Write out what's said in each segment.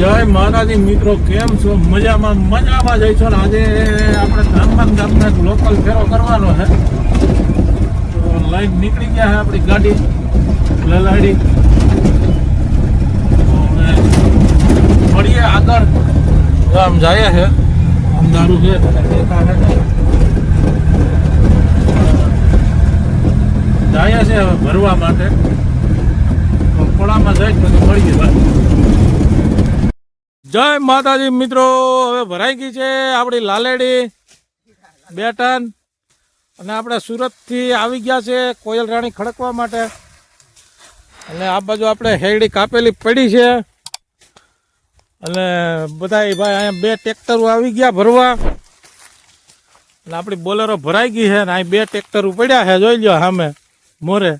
જય મહારાજી મિત્રો, કેમ છો? મજામાં મજામાં જઈશો ને? આજે આપણે ધામમાં ગામના એક લોકલ ફેરો કરવાનો છે. તો લાઈન નીકળી ગયા છે આપણી ગાડી, લલાડી. મળીએ આગળ. આમ જાય છે. છે, તને દેખાશે ને જાય છે ભરવા માટે. તો ખોળામાં જાય પછી મળીએ ભાઈ. જય માતાજી મિત્રો, હવે ભરાઈ ગઈ છે આપણી લાલેડી બે ટન અને આપણે સુરતથી આવી ગયા છે કોયલ રાણી ખડકવા માટે. અને આ બાજુ આપણે હેરડી કાપેલી પડી છે. અને બધા ભાઈ અહીંયા બે ટ્રેક્ટરો આવી ગયા ભરવા. અને આપણી બોલેરો ભરાઈ ગઈ છે અને અહીં બે ટ્રેક્ટરો પડ્યા છે, જોઈ લો સામે, મોરે.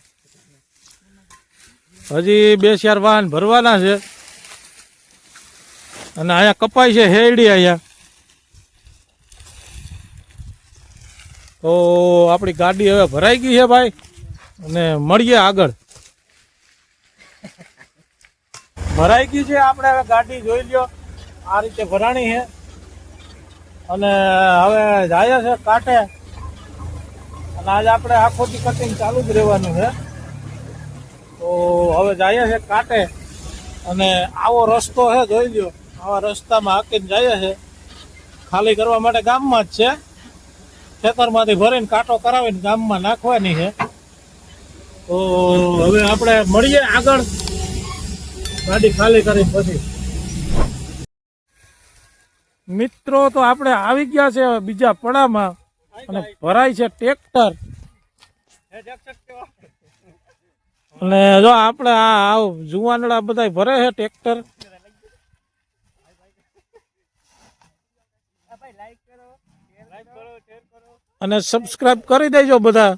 હજી બે ચાર વાહન ભરવાના છે. અને અહીંયા કપાય છે હેરડી અહીંયા. તો આપણી ગાડી હવે ભરાઈ ગઈ છે ભાઈ. અને મળીએ આગળ. ભરાઈ ગઈ છે, આપણે હવે ગાડી જોઈ લ્યો. આ રીતે ભરાણી છે. અને હવે જાય છે કાંઠે. અને આજે આપણે આખો કટિંગ ચાલુ જ રહેવાનું છે. તો હવે જાય છે કાંઠે. અને આવો રસ્તો છે, જોઈ લ્યો. આવા રસ્તામાં હાકીને જાય છે. ખાલી કરવા માટે ગામમાં જ છે. ખેતરમાંથી ભરીને કાંટો કરાવીને ગામમાં નાખવાની છે. તો હવે આપણે મળીએ આગળ. ગાડી ખાલી કરી પછી. મિત્રો, તો આપણે આવી ગયા છે બીજા પડામાં. અને ભરાય છે ટ્રેક્ટર. અને જો આપણે આ જુવાનડા બધા ભરે છે ટ્રેક્ટર. અને સબસ્ક્રાઇબ કરી દેજો બધા.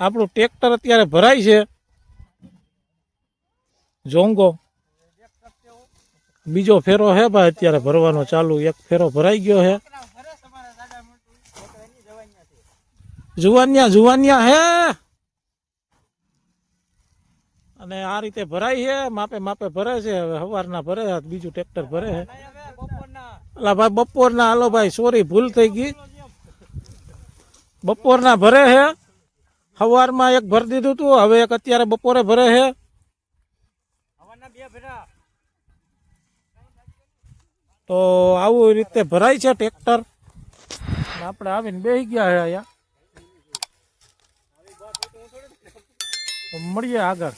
આપણું ટ્રેક્ટર અત્યારે ભરાય છે. જોંગો. બીજો ફેરો હે ભાઈ અત્યારે ભરવાનો ચાલુ. એક ફેરો ભરાઈ ગયો હે. જુવાનિયા જુવાનિયા હે. અને આ રીતે ભરાય છે. માપે માપે ભરે છે. હવે સવારના ભરે છે બીજું ટ્રેક્ટર ભરે છે. અલા ભાઈ બપોરના હાલો ભાઈ સોરી ભૂલ થઈ ગઈ. બપોરના ભરે છે સવારમાં એક ભરી દીધું હતું હવે એક અત્યારે બપોરે ભરે છે તો આવું રીતે ભરાય છે ટ્રેક્ટર? આપણે આવીને બેસી ગયા છે અહીંયા. તો મળીએ આગળ.